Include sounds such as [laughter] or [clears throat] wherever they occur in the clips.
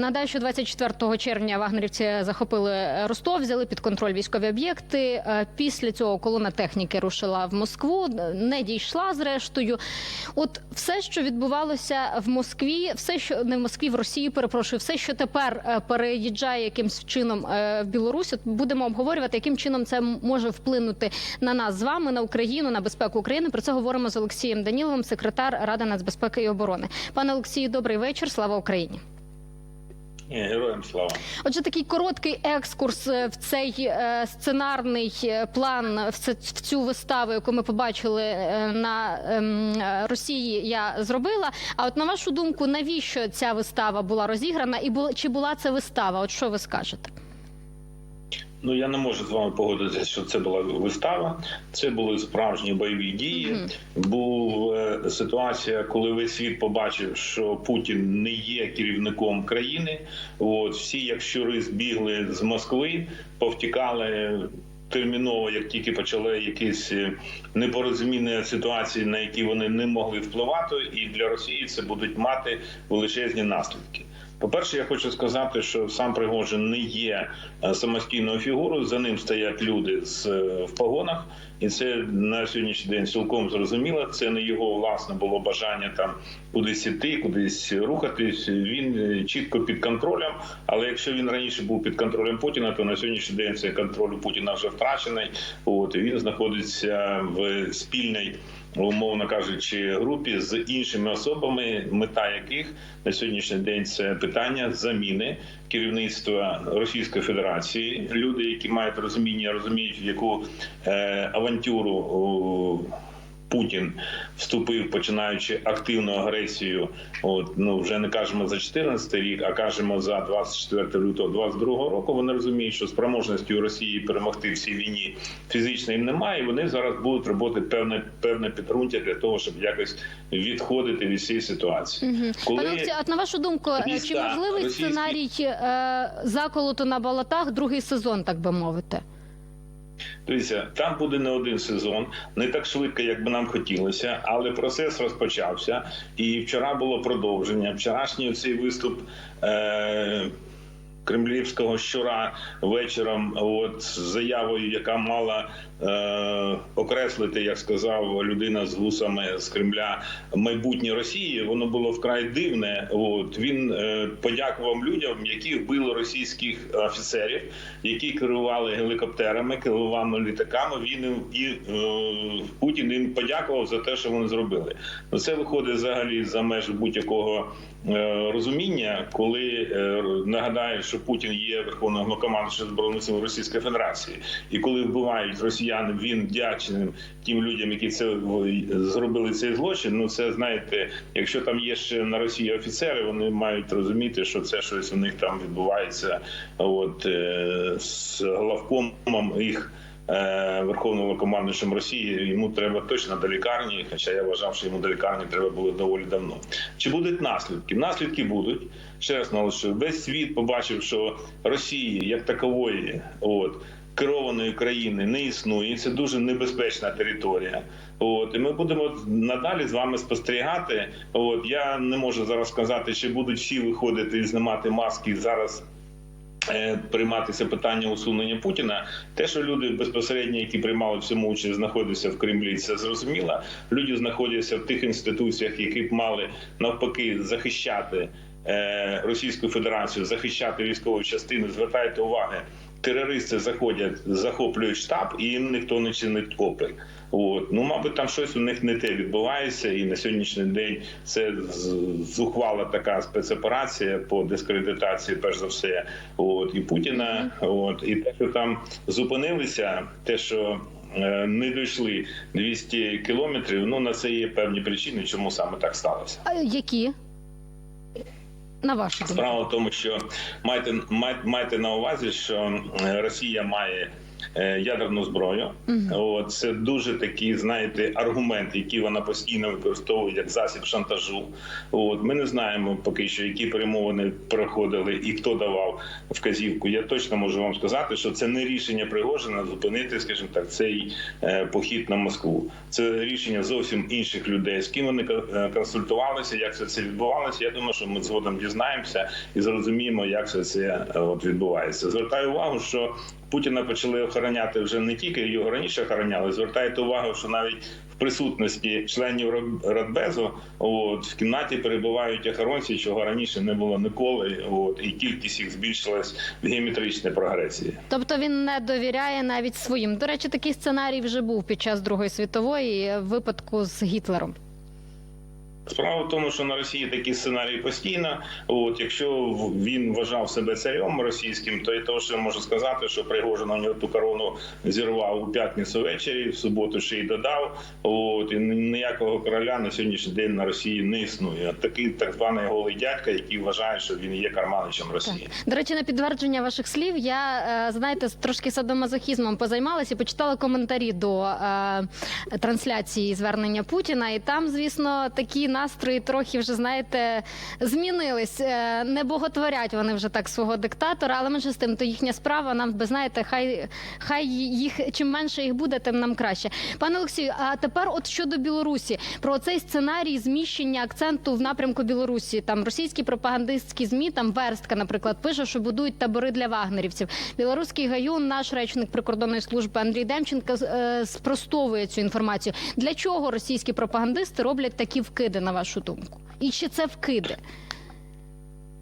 Нагадаю, що 24 червня вагнерівці захопили Ростов, взяли під контроль військові об'єкти. Е, Після цього колона техніки рушила в Москву, не дійшла зрештою. От все, що відбувалося в Москві, все, що не в Москві, в Росії, перепрошую, все, що тепер е, переїжджає якимсь чином е, в Білорусь, будемо обговорювати, яким чином це може вплинути на нас з вами, на Україну, на безпеку України. Про це говоримо з Олексієм Даніловим, секретар Ради нацбезпеки і оборони. Пане Олексію, добрий вечір. Слава Україні. Героям слава. Отже, такий короткий екскурс е, в цей е, сценарний е, план в цю виставу, яку ми побачили на ем, Росії. Я зробила. А от на вашу думку, навіщо ця вистава була розіграна, і чи була це вистава? От що ви скажете? Ну я не можу з вами погодитися, що це була вистава. Це були справжні бойові дії. Мгм. Була ситуація, коли весь світ побачив, що Путін не є керівником країни. От всі, як щури, збігли з Москви, повтікали. Терміново, як тільки почали якісь е, непорозуміння ситуації, на які вони не могли впливати, і для Росії це будуть мати величезні наслідки. По-перше, я хочу сказати, що сам Пригожин не є е, самостійною фігурою. За ним стоять люди з е, в погонах, і це на сьогоднішній день цілком зрозуміло. Це не його власне було бажання там кудись іти, кудись рухатись. Він е, чітко під контролем. Але якщо він раніше був під контролем Путіна, то на сьогоднішній день цей контроль Путіна вже втрачений. От і він знаходиться в спільній умовно кажучи, групі з іншими особами, мета яких на сьогоднішній день це питання заміни керівництва Російської Федерації. Люди, які мають розуміння, розуміють, в яку е, авантюру. Путін вступив, починаючи активну агресію. От ну вже не кажемо за 14 рік, а кажемо за 24 лютого 22 року. Вони розуміють, що спроможності у Росії перемогти в цій війні фізично їм немає. і Вони зараз будуть робити певне певне підґрунтя для того, щоб якось відходити від цієї ситуації. Коли Пане от на вашу думку, е, чи можливий російські- сценарій е, заколоту на болотах, другий сезон, так би мовити? Дивіться, там буде не один сезон, не так швидко, як би нам хотілося, але процес розпочався. І вчора було продовження. Вчорашній цей виступ. Е- Кремлівського щура вечором, от заявою, яка мала е, окреслити, як сказав людина з вусами з Кремля, майбутнє Росії, воно було вкрай дивне. От він е, подякував людям, які вбили російських офіцерів, які керували гелікоптерами, керували літаками. Він і е, Путін їм подякував за те, що вони зробили. Ну це виходить взагалі за межі будь-якого розуміння, коли е, нагадаю, що Путін є верховним головнокомандуючим збройних сил Російської Федерації, і коли вбивають росіян, він вдячним тим людям, які це зробили цей злочин. Ну це знаєте, якщо там є ще на Росії офіцери, вони мають розуміти, що це щось у них там відбувається. От е, з главкомом їх. Е, Верховним командуючим Росії йому треба точно до лікарні, хоча я вважав, що йому до лікарні треба було доволі давно. Чи будуть наслідки? Наслідки будуть. Ще раз наголошую, весь світ побачив, що Росії як такової, от керованої країни не існує. Це дуже небезпечна територія. От і ми будемо надалі з вами спостерігати. От я не можу зараз сказати, чи будуть всі виходити і знімати маски зараз. Е, Прийматися питання усунення Путіна, те, що люди безпосередньо, які приймали в цьому участь, знаходяться в Кремлі, це зрозуміло. Люди знаходяться в тих інституціях, які б мали навпаки захищати е, Російську Федерацію, захищати військові частини. Звертайте уваги, терористи заходять, захоплюють штаб, і їм ніхто не чинить опір. От ну, мабуть, там щось у них не те відбувається, і на сьогоднішній день це зухвала така спецоперація по дискредитації, перш за все, от і Путіна. От і те, що там зупинилися, те, що е, не дійшли 200 кілометрів. Ну на це є певні причини, чому саме так сталося. А які? На вашу? Справа в тому, що майте, майте, майте на увазі, що е, Росія має ядерну зброю. От, це дуже такий, знаєте, аргумент, який вона постійно використовує як засіб шантажу. От ми не знаємо поки що, які перемовини проходили і хто давав вказівку. Я точно можу вам сказати, що це не рішення Пригожина зупинити, скажімо так, цей е, похід на Москву. Це рішення зовсім інших людей, з ким вони е, консультувалися, як все це відбувалося. Я думаю, що ми згодом дізнаємося і зрозуміємо, як все це е, от відбувається. Звертаю увагу, що Путіна почали охороняти вже не тільки його раніше охороняли. Звертайте увагу, що навіть в присутності членів Рад- Радбезу от в кімнаті перебувають охоронці, чого раніше не було ніколи. От і кількість їх збільшилась в геометричній прогресії. Тобто він не довіряє навіть своїм. До речі, такий сценарій вже був під час Другої світової випадку з Гітлером. Справа в тому, що на Росії такі сценарії постійно. От якщо він вважав себе царем російським, то і то, що можу сказати, що Пригожин у нього ту корону зірвав у п'ятницю ввечері, в суботу ще й додав. От і ніякого короля на сьогоднішній день на Росії не існує. От Такий так званий голий дядька, який вважає, що він є карманичем Росії. До речі, на підтвердження ваших слів я е, знаєте трошки садомазохізмом позаймалася і почитала коментарі до е, трансляції звернення Путіна. І там, звісно, такі настрої трохи вже знаєте змінились. Е, Не боготворять вони вже так свого диктатора, але менше з тим, то їхня справа. Нам би знаєте, хай хай їх чим менше їх буде, тим нам краще. Пане Олексію, а тепер, от щодо Білорусі, про цей сценарій зміщення акценту в напрямку Білорусі. Там російські пропагандистські змі, там Верстка, наприклад, пише, що будують табори для вагнерівців. Білоруський гаюн, наш речник прикордонної служби Андрій Демченко е, спростовує цю інформацію. Для чого російські пропагандисти роблять такі вкиди, на вашу думку? І чи це вкиди?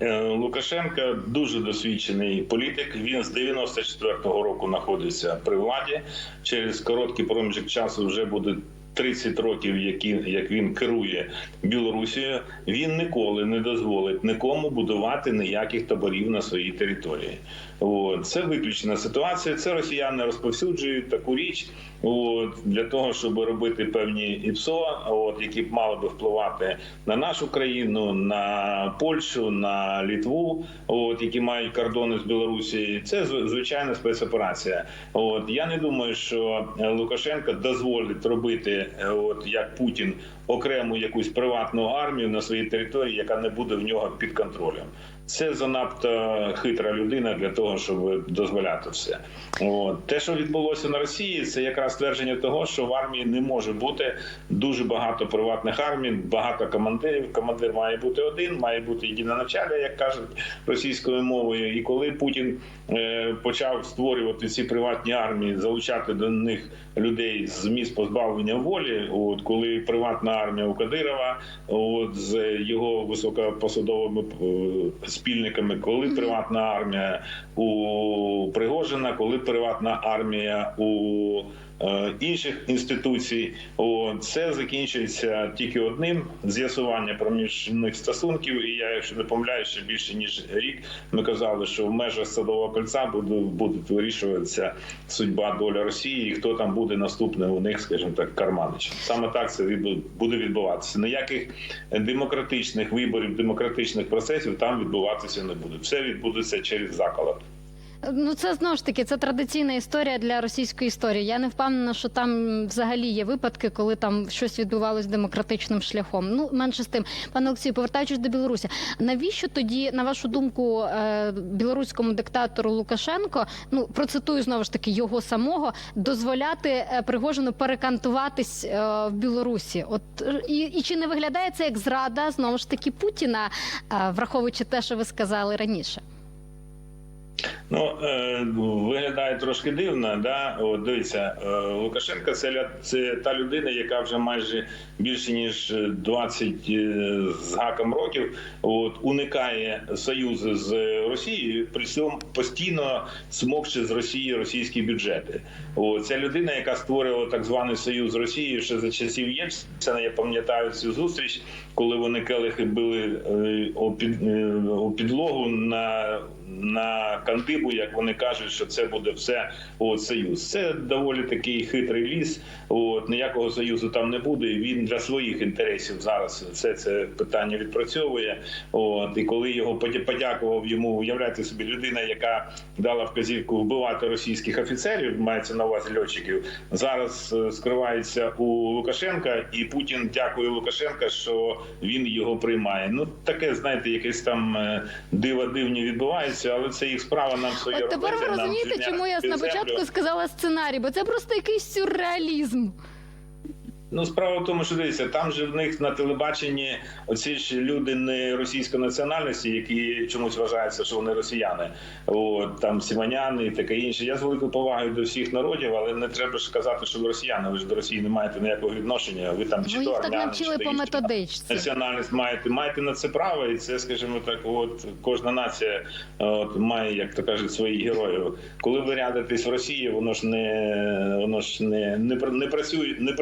Е, Лукашенко дуже досвідчений політик. Він з 94-го року знаходиться при владі. Через короткий проміжок часу вже буде 30 років, які як він керує Білорусією. Він ніколи не дозволить нікому будувати ніяких таборів на своїй території. От. Це виключена ситуація. Це росіяни розповсюджують таку річ. От для того, щоб робити певні ІПСО, от які б мали би впливати на нашу країну, на Польщу, на Літву, от які мають кордони з Білорусією. Це зв- звичайна спецоперація. От я не думаю, що Лукашенко дозволить робити, е, от як Путін, окрему якусь приватну армію на своїй території, яка не буде в нього під контролем. Це занадто хитра людина для того, щоб дозволяти все. От те, що відбулося на Росії, це якраз ствердження того, що в армії не може бути дуже багато приватних армій, багато командирів. Командир має бути один, має бути єдиноначалля, як кажуть російською мовою. І коли Путін почав створювати ці приватні армії, залучати до них людей з міст позбавлення волі, от коли приватна армія у Кадирова, от з його високопосадовими е, спільниками, коли приватна армія у Пригожина, коли приватна армія у е, інших інституцій, це закінчується тільки одним з'ясування проміжних стосунків. І я, якщо не помиляюсь, ще більше ніж рік ми казали, що в межах садового кольця буде будуть вирішуватися судьба доля Росії, і хто там буде наступний у них, скажімо так, карманич. Саме так це буде відбуватися. Ніяких демократичних виборів, демократичних процесів там відбуватися не буде. Все відбудеться через заколот. Ну це знову ж таки це традиційна історія для російської історії. Я не впевнена, що там взагалі є випадки, коли там щось відбувалось демократичним шляхом. Ну менше з тим, пане Олексію, повертаючись до Білорусі, навіщо тоді, на вашу думку, е, білоруському диктатору Лукашенко, ну процитую знову ж таки його самого, дозволяти е, Пригожину перекантуватись е, в Білорусі? От і, і чи не виглядає це як зрада знову ж таки Путіна, враховуючи те, що ви сказали раніше? Ну е, виглядає трошки дивно. Да? От, дивіться, е, Лукашенко це, це та людина, яка вже майже більше ніж 20 е, з гаком років от, уникає союзу з Росією, при цьому постійно смокче з Росії російські бюджети. От, це людина, яка створювала так званий союз з Росією ще за часів Єльцина. Я пам'ятаю цю зустріч, коли вони келихи били у під у підлогу на. На кандибу, як вони кажуть, що це буде все от, союз. Це доволі такий хитрий ліс. От ніякого союзу там не буде. Він для своїх інтересів зараз все це питання відпрацьовує. От і коли його подя- подякував йому, уявляйте собі, людина, яка дала вказівку вбивати російських офіцерів, мається на увазі льотчиків, зараз е, скривається у Лукашенка, і Путін дякує Лукашенка, що він його приймає. Ну таке, знаєте, якесь там е, диво дивні відбувається, але це їх справа. От тепер ви розумієте, чому я на початку сказала сценарій, бо це просто якийсь сюрреалізм. Ну, справа в тому, що дивіться, там же в них на телебаченні оці ж люди не російської національності, які чомусь вважаються, що вони росіяни. От там сіманяни і таке інше. Я з великою повагою до всіх народів, але не треба ж казати, що ви росіяни. Ви ж до Росії не маєте ніякого відношення. Ви там чи Ви то армяни, навчили чи по методичці. національність маєте, маєте на це право, і це, скажімо так, от кожна нація от, має, як то кажуть, своїх героїв. Коли ви рядитесь в Росії, воно ж не воно ж не, не, не працює, не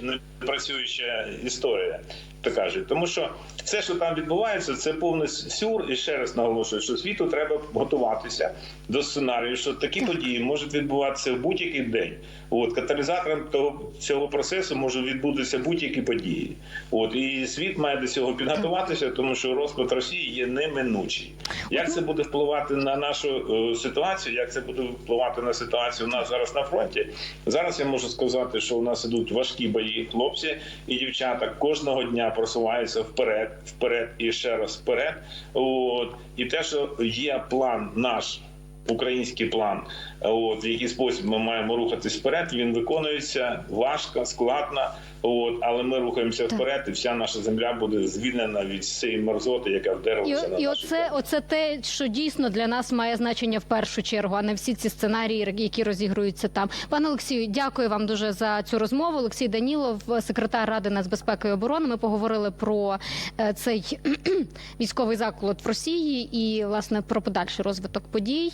працююча, не працююча історія. То кажуть, тому що все, що там відбувається, це повний сюр. І ще раз наголошую, що світу треба готуватися до сценарію, що такі події можуть відбуватися в будь-який день. От каталізатором того цього процесу може відбутися будь-які події. От і світ має до цього підготуватися, тому що розпад Росії є неминучий. Як це буде впливати на нашу е, ситуацію? Як це буде впливати на ситуацію у нас зараз на фронті? Зараз я можу сказати, що у нас ідуть важкі бої, хлопці і дівчата кожного дня просуваються вперед, вперед і ще раз вперед. От і те, що є план наш. Український план, от в який спосіб ми маємо рухатись вперед. Він виконується важко, складно. От але ми рухаємося Так. вперед, і вся наша земля буде звільнена від цієї мерзоти, яка І, вдерлася на і нашу оце, землю. оце те, що дійсно для нас має значення в першу чергу, а не всі ці сценарії, які розігруються там. Пане Олексію, дякую вам дуже за цю розмову. Олексій Данілов, секретар Ради нацбезпеки і оборони. Ми поговорили про е, цей [clears throat] військовий заклад в Росії і власне про подальший розвиток подій.